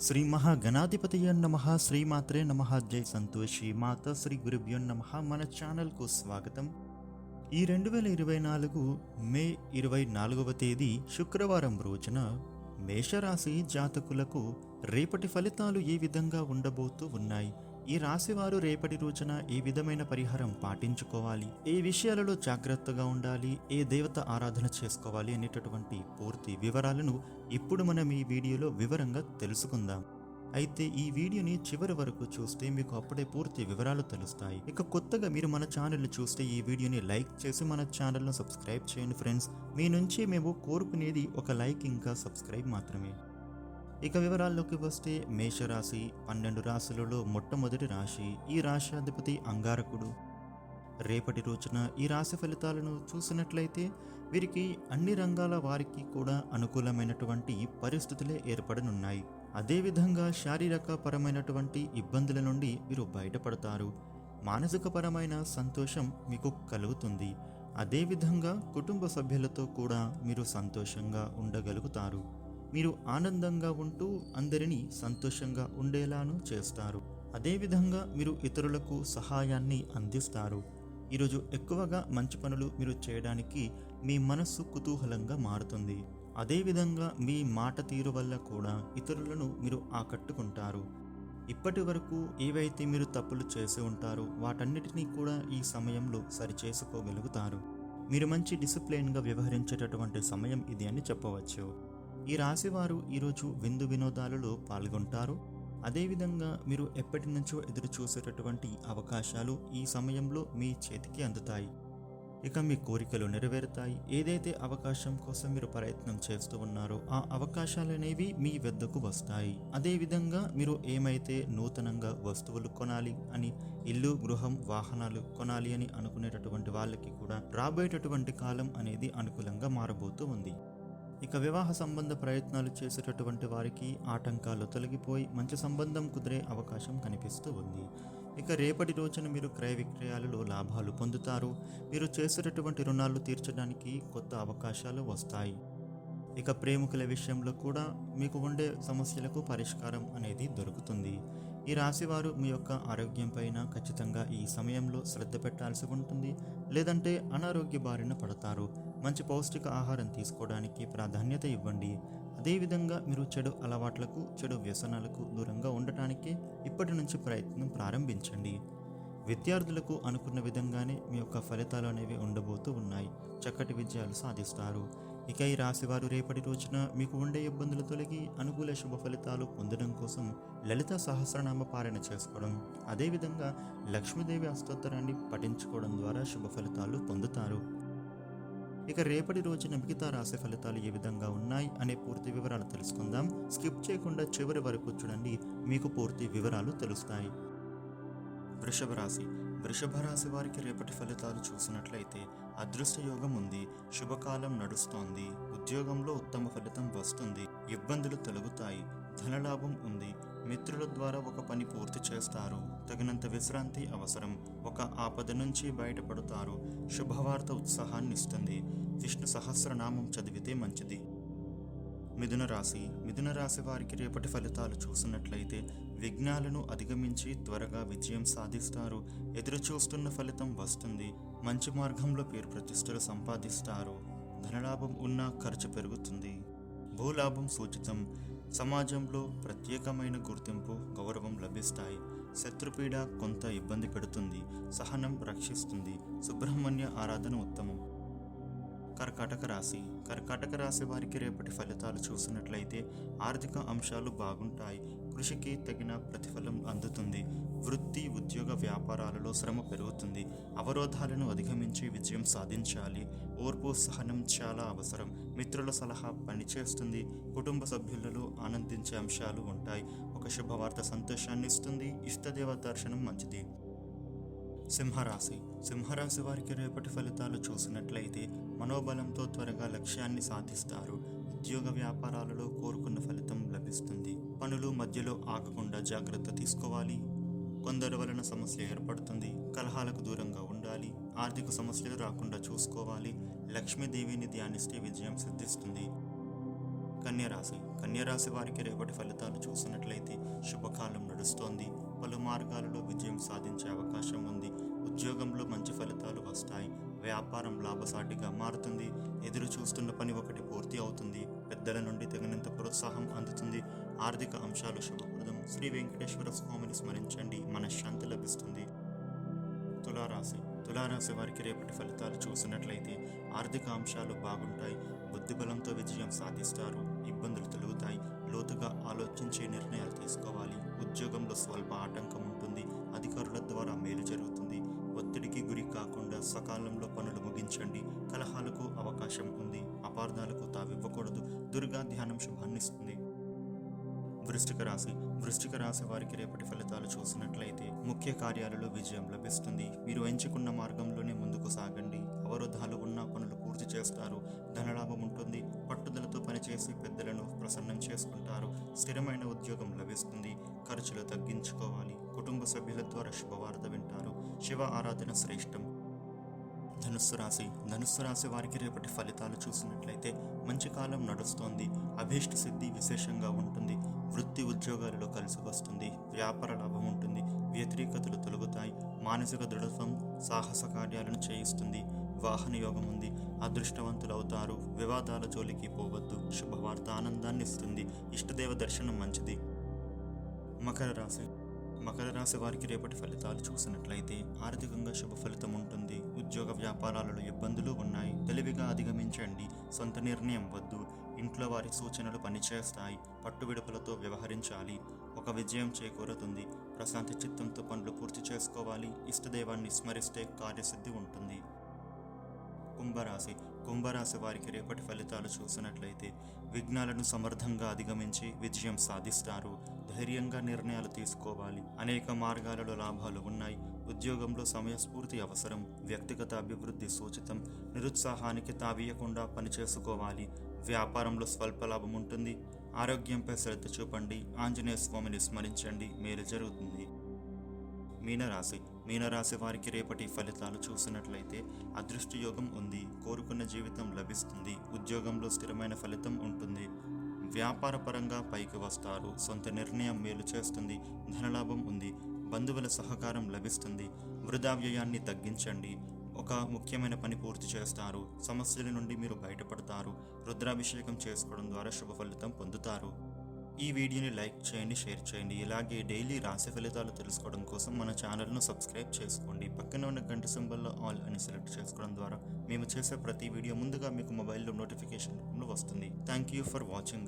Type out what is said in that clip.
శ్రీ మహాగణాధిపతి నమ శ్రీమాత్రే నమ జై సంతోషి మాత శ్రీ గురుభ్యో నమ మన ఛానల్కు స్వాగతం. ఈ రెండు వేల ఇరవై నాలుగు మే ఇరవై నాలుగవ తేదీ శుక్రవారం రోజున మేషరాశి జాతకులకు రేపటి ఫలితాలు ఏ విధంగా ఉండబోతూ ఉన్నాయి? ఈ రాశివారు రేపటి రోజున ఏ విధమైన పరిహారం పాటించుకోవాలి? ఏ విషయాలలో జాగ్రత్తగా ఉండాలి? ఏ దేవత ఆరాధన చేసుకోవాలి? అనేటటువంటి పూర్తి వివరాలను ఇప్పుడు మనం ఈ వీడియోలో వివరంగా తెలుసుకుందాం. అయితే ఈ వీడియోని చివరి వరకు చూస్తే మీకు అప్పుడే పూర్తి వివరాలు తెలుస్తాయి. ఇక కొత్తగా మీరు మన ఛానల్ని చూస్తే ఈ వీడియోని లైక్ చేసి మన ఛానల్ను సబ్స్క్రైబ్ చేయండి ఫ్రెండ్స్. మీ నుంచి మేము కోరుకునేది ఒక లైక్ ఇంకా సబ్స్క్రైబ్ మాత్రమే. ఇక వివరాల్లోకి వస్తే మేషరాశి పన్నెండు రాశులలో మొట్టమొదటి రాశి ఈ రాశాధిపతి అంగారకుడు. రేపటి రోజున ఈ రాశి ఫలితాలను చూసినట్లయితే వీరికి అన్ని రంగాల వారికి కూడా అనుకూలమైనటువంటి పరిస్థితులే ఏర్పడనున్నాయి. అదేవిధంగా శారీరక పరమైనటువంటి ఇబ్బందుల నుండి వీరు బయటపడతారు. మానసిక పరమైన సంతోషం మీకు కలుగుతుంది. అదేవిధంగా కుటుంబ సభ్యులతో కూడా మీరు సంతోషంగా ఉండగలుగుతారు. మీరు ఆనందంగా ఉంటూ అందరినీ సంతోషంగా ఉండేలాను చేస్తారు. అదేవిధంగా మీరు ఇతరులకు సహాయాన్ని అందిస్తారు. ఈరోజు ఎక్కువగా మంచి పనులు మీరు చేయడానికి మీ మనస్సు కుతూహలంగా మారుతుంది. అదేవిధంగా మీ మాట తీరు వల్ల కూడా ఇతరులను మీరు ఆకట్టుకుంటారు. ఇప్పటి వరకు ఏవైతే మీరు తప్పులు చేసి ఉంటారో వాటన్నిటినీ కూడా ఈ సమయంలో సరిచేసుకోగలుగుతారు. మీరు మంచి డిసిప్లైన్గా వ్యవహరించేటటువంటి సమయం ఇది అని చెప్పవచ్చు. ఈ రాశివారు ఈరోజు విందు వినోదాలలో పాల్గొంటారు. అదేవిధంగా మీరు ఎప్పటి నుంచో ఎదురు చూసేటటువంటి అవకాశాలు ఈ సమయంలో మీ చేతికి అందుతాయి. ఇక మీ కోరికలు నెరవేరుతాయి. ఏదైతే అవకాశం కోసం మీరు ప్రయత్నం చేస్తూ ఉన్నారో ఆ అవకాశాలు అనేవి మీ వద్దకు వస్తాయి. అదేవిధంగా మీరు ఏమైతే నూతనంగా వస్తువులు కొనాలి అని ఇల్లు గృహం వాహనాలు కొనాలి అని అనుకునేటటువంటి వాళ్ళకి కూడా రాబోయేటటువంటి కాలం అనేది అనుకూలంగా మారబోతూ ఉంది. ఇక వివాహ సంబంధ ప్రయత్నాలు చేసేటటువంటి వారికి ఆటంకాలు తొలగిపోయి మంచి సంబంధం కుదిరే అవకాశం కనిపిస్తూ ఉంది. ఇక రేపటి రోజున మీరు క్రయ విక్రయాలలో లాభాలు పొందుతారు. మీరు చేసేటటువంటి రుణాలు తీర్చడానికి కొత్త అవకాశాలు వస్తాయి. ఇక ప్రేమికుల విషయంలో కూడా మీకు ఉండే సమస్యలకు పరిష్కారం అనేది దొరుకుతుంది. ఈ రాశివారు మీ యొక్క ఆరోగ్యం పైన ఖచ్చితంగా ఈ సమయంలో శ్రద్ధ పెట్టాల్సి ఉంటుంది. లేదంటే అనారోగ్య బారిన పడతారు. మంచి పౌష్టిక ఆహారం తీసుకోవడానికి ప్రాధాన్యత ఇవ్వండి. అదేవిధంగా మీరు చెడు అలవాట్లకు చెడు వ్యసనాలకు దూరంగా ఉండటానికి ఇప్పటి నుంచి ప్రయత్నం ప్రారంభించండి. విద్యార్థులకు అనుకున్న విధంగానే మీ యొక్క ఫలితాలు అనేవి ఉండబోతూ ఉన్నాయి. చక్కటి విజయాలు సాధిస్తారు. ఇక ఈ రాశివారు రేపటి రోజున మీకు ఉండే ఇబ్బందులు తొలగి అనుకూల శుభ ఫలితాలు పొందడం కోసం లలిత సహస్రనామ పారణ చేసుకోవడం అదేవిధంగా లక్ష్మీదేవి అష్టోత్తరాన్ని పఠించుకోవడం ద్వారా శుభ ఫలితాలు పొందుతారు. ఇక రేపటి రోజున మిగతా రాశి ఫలితాలు ఏ విధంగా ఉన్నాయి అనే పూర్తి వివరాలు తెలుసుకుందాం. స్కిప్ చేయకుండా చివరి వరకు చూడండి మీకు పూర్తి వివరాలు తెలుస్తాయి. వృషభ రాశి. వృషభ రాశి వారికి రేపటి ఫలితాలు చూసినట్లయితే అదృష్ట యోగం ఉంది శుభకాలం నడుస్తోంది ఉద్యోగంలో ఉత్తమ ఫలితం వస్తుంది ఇబ్బందులు తొలగుతాయి ధనలాభం ఉంది మిత్రుల ద్వారా ఒక పని పూర్తి చేస్తారు. తగినంత విశ్రాంతి అవసరం. ఒక ఆపద నుంచి బయటపడతారు. శుభవార్త ఉత్సాహాన్ని ఇస్తుంది. విష్ణు సహస్రనామం చదివితే మంచిది. మిథున రాశి. మిథున రాశి వారికి రేపటి ఫలితాలు చూసినట్లయితే విఘ్నాలను అధిగమించి త్వరగా విజయం సాధిస్తారు. ఎదురు చూస్తున్న ఫలితం వస్తుంది. మంచి మార్గంలో పేరు ప్రతిష్టలు సంపాదిస్తారు. ధనలాభం ఉన్న ఖర్చు పెరుగుతుంది. భూలాభం సూచితం. సమాజంలో ప్రత్యేకమైన గుర్తింపు గౌరవం లభిస్తాయి. శత్రుపీడ కొంత ఇబ్బంది పెడుతుంది సహనం రక్షిస్తుంది. సుబ్రహ్మణ్య ఆరాధన ఉత్తమం. కర్కాటక రాశి. కర్కాటక రాశి వారికి రేపటి ఫలితాలు చూసినట్లయితే ఆర్థిక అంశాలు బాగుంటాయి. కృషికి తగిన ప్రతిఫలం అందుతుంది. వృత్తి ఉద్యోగ వ్యాపారాలలో శ్రమ పెరుగుతుంది. అవరోధాలను అధిగమించి విజయం సాధించాలి. ఓర్పు సహనం చాలా అవసరం. మిత్రుల సలహా పనిచేస్తుంది. కుటుంబ సభ్యులలో ఆనందించే అంశాలు ఉంటాయి. ఒక శుభవార్త సంతోషాన్ని ఇస్తుంది. ఇష్టదేవ దర్శనం మంచిది. సింహరాశి. సింహరాశి వారికి రేపటి ఫలితాలు చూసినట్లయితే మనోబలంతో త్వరగా లక్ష్యాన్ని సాధిస్తారు. ఉద్యోగ వ్యాపారాలలో కోరుకున్న ఫలితం లభిస్తుంది. పనులు మధ్యలో ఆగకుండా జాగ్రత్త తీసుకోవాలి. కొందరి వలన సమస్య ఏర్పడుతుంది. కలహాలకు దూరంగా ఉండాలి. ఆర్థిక సమస్యలు రాకుండా చూసుకోవాలి. లక్ష్మీదేవిని ధ్యానిస్తే విజయం సిద్ధిస్తుంది. కన్యరాశి. కన్యరాశి వారికి రేపటి ఫలితాలు చూసినట్లయితే శుభకాలం నడుస్తోంది. పలు మార్గాలలో విజయం సాధించే అవకాశం ఉంది. ఉద్యోగంలో మంచి ఫలితాలు వస్తాయి. వ్యాపారం లాభసాటిగా మారుతుంది. ఎదురు చూస్తున్న పని ఒకటి పూర్తి అవుతుంది. పెద్దల నుండి తగినంత ప్రోత్సాహం అందుతుంది. ఆర్థిక అంశాలు శుభప్రదం. శ్రీ వెంకటేశ్వర స్వామిని స్మరించండి. మనశ్శాంతి లభిస్తుంది. తులారాశి. తులారాశి వారికి రేపటి ఫలితాలు చూసినట్లయితే ఆర్థిక అంశాలు బాగుంటాయి. బుద్ధిబలంతో విజయం సాధిస్తారు. ఇబ్బందులు తొలుగుతాయి. లోతుగా ఆలోచించే నిర్ణయాలు తీసుకోవాలి. ఉద్యోగంలో స్వల్ప ఆటంకం ఉంటుంది. అధికారుల ద్వారా మేలు జరుగుతుంది. గురి కాకుండా సకాలంలో పనులు ముగించండి. కలహాలకు అవకాశం ఉంది. అపార్థాలకు తావివ్వకూడదు. దుర్గా ధ్యానం శుభాన్నిస్తుంది. వృష్టిక రాశి. వృష్టిక రాశి వారికి రేపటి ఫలితాలు చూసినట్లయితే ముఖ్య కార్యాలలో విజయం లభిస్తుంది. మీరు ఎంచుకున్న మార్గంలోనే ముందుకు సాగండి. అవరోధాలు ఉన్న పనులు పూర్తి చేస్తారు. ధనలాభం ఉంటుంది. పట్టుదలతో పనిచేసి పెద్దలను ప్రసన్నం చేసుకుంటారు. స్థిరమైన ఉద్యోగం లభిస్తుంది. ఖర్చులు తగ్గించుకోవాలి. కుటుంబ సభ్యుల ద్వారా శుభవార్త వింటారు. శివ ఆరాధన శ్రేష్టం. ధనుస్సు రాశి. ధనుస్సు రాశి వారికి రేపటి ఫలితాలు చూసినట్లయితే మంచి కాలం నడుస్తోంది. అభీష్ట సిద్ధి విశేషంగా ఉంటుంది. వృత్తి ఉద్యోగాలలో కలిసి వస్తుంది. వ్యాపార లాభం ఉంటుంది. వ్యతిరేకతలు తొలగుతాయి. మానసిక దృఢత్వం సాహస కార్యాలను చేయిస్తుంది. వాహన యోగం ఉంది అదృష్టవంతులు అవుతారు వివాదాల జోలికి పోవద్దు. శుభవార్త ఆనందాన్ని ఇస్తుంది ఇష్టదేవ దర్శనం మంచిది. మకర రాశి. మకర రాశి వారికి రేపటి ఫలితాలు చూసినట్లయితే ఆర్థికంగా శుభ ఫలితం ఉంటుంది. ఉద్యోగ వ్యాపారాలలో ఇబ్బందులు ఉన్నాయి. తెలివిగా అధిగమించండి. సొంత నిర్ణయం వద్దు. ఇంట్లో వారి సూచనలు పనిచేస్తాయి. పట్టువిడుపులతో వ్యవహరించాలి. ఒక విజయం చేకూరుతుంది. ప్రశాంత చిత్తంతో పనులు పూర్తి చేసుకోవాలి. ఇష్టదైవాన్ని స్మరిస్తే కార్యసిద్ధి ఉంటుంది. కుంభరాశి. కుంభరాశి వారికి రేపటి ఫలితాలు చూసినట్లయితే విఘ్నాలను సమర్థంగా అధిగమించి విజయం సాధిస్తారు. ధైర్యంగా నిర్ణయాలు తీసుకోవాలి. అనేక మార్గాలలో లాభాలు ఉన్నాయి. ఉద్యోగంలో సమయస్ఫూర్తి అవసరం. వ్యక్తిగత అభివృద్ధి సూచితం. నిరుత్సాహానికి తావీయకుండా పనిచేసుకోవాలి వ్యాపారంలో స్వల్ప లాభం ఉంటుంది. ఆరోగ్యంపై శ్రద్ధ చూపండి. ఆంజనేయ స్వామిని స్మరించండి. మేలు జరుగుతుంది. మీనరాశి. మీనరాశి వారికి రేపటి ఫలితాలు చూసినట్లయితే అదృష్ట యోగం ఉంది. కోరుకున్న జీవితం లభిస్తుంది. ఉద్యోగంలో స్థిరమైన ఫలితం ఉంటుంది. వ్యాపారపరంగా పైకి వస్తారు. సొంత నిర్ణయం మేలు చేస్తుంది. ధనలాభం ఉంది. బంధువుల సహకారం లభిస్తుంది. వృధా వ్యయాన్ని తగ్గించండి. ఒక ముఖ్యమైన పని పూర్తి చేస్తారు. సమస్యల నుండి మీరు బయటపడతారు. రుద్రాభిషేకం చేసుకోవడం ద్వారా శుభ ఫలితం పొందుతారు. ఈ వీడియోని లైక్ చేయండి షేర్ చేయండి. ఇలాగే డైలీ రాశి ఫలితాలు తెలుసుకోవడం కోసం మన ఛానల్ను సబ్స్క్రైబ్ చేసుకోండి. పక్కన ఉన్న గంట సింబల్లో ఆల్ అని సెలెక్ట్ చేసుకోవడం ద్వారా మేము చేసే ప్రతి వీడియో ముందుగా మీకు మొబైల్లో నోటిఫికేషన్ వస్తుంది. Thank you for watching.